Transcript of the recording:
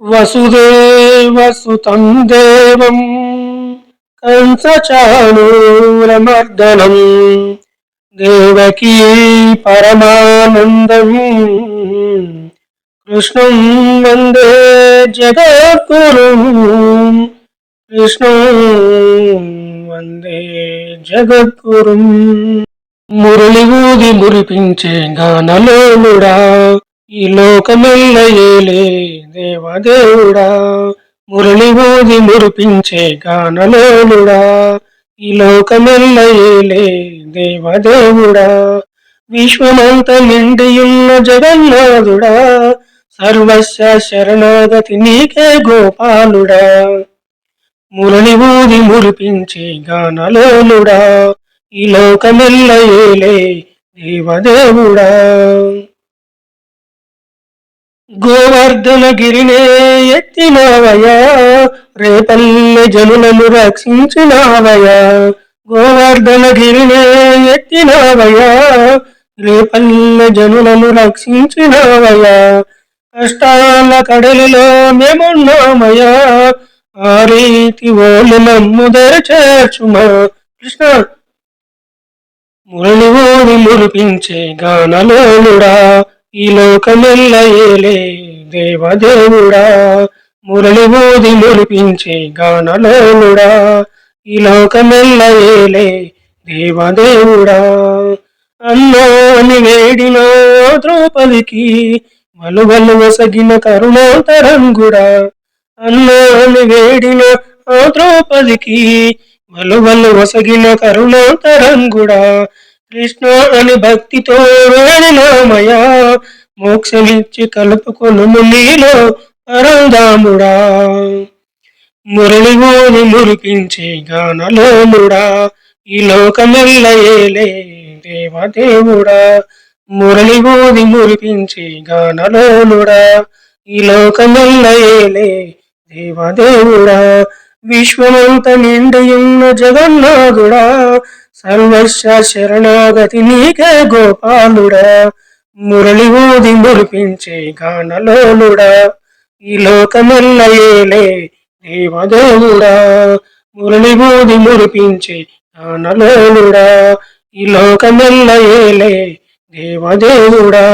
వసుదేవసుతం దేవం కంసచాణూరమర్దనం దేవకీ పరమానందం కృష్ణం వందే జగద్గురు కృష్ణం వందే జగద్గురు. మురళి ఊది మురిపించే గానలోనుడా ఈ లోకమెల్ల దేవదేవుడా మురళి ఊది మురిపించే గానలోనుడా ఈ లోకమెల్ల దేవదేవుడా విశ్వమంత నిండియున్న జగన్నాథుడా. సర్వస్య శరణాగతి నీకే గోపాలుడా. మురళి ఊది మురిపించే గానలోనుడా ఈ లోకమెల్ల దేవదేవుడా గోవర్ధన గిరినే ఎత్తినావయా రేపల్లె జనులను రక్షించినావయా గోవర్ధన గిరినే ఎత్తినావయా రేపల్లె జనులను రక్షించినావయా కష్టాల కడలిలో మేమున్నామయా ఆ రీతి ఓళ్ళు నమ్ముదర చేర్చుమా కృష్ణ మురళి ఓడి మురిపించే గానలోనుడా ఈ లోకమెల్ల ఏలే దేవదేవుడా మురళి ఊది మురిపించే గానలోనుడా. ఈ లోకమెల్ల ఏలే దేవదేవుడా అన్నోని వేడిన ద్రౌపదికి వలువలు వసగిన కరుణాంతరంగుడా అన్నాని వేడిలో ఆ ద్రౌపదికి వలువలు వసగిన కరుణాంతరంగుడా కృష్ణ అని భక్తితో వేణినామయా మోక్షమిచ్చి కలుపుకొను నీలో పరందాముడా మురళి ఊని మురిపించే గానలోనుడా ఈ లోకమెల్లయేలే దేవదేవుడా. మురళి మురిపించే గానలోనుడా ఈ లోకమెల్లయేలే దేవదేవుడా. విశ్వమంత నిండియున్న జగన్నాథుడా. సర్వస్వ శరణాగతి నీకే గోపాలుడా. మురళి ఊది మురిపించే గానలోనుడా ఈ లోకమెల్ల ఏలే దేవదేవుడా? మురళి ఊది మురిపించే గానలోనుడా ఈ లోకమెల్ల ఏలే దేవదేవుడా?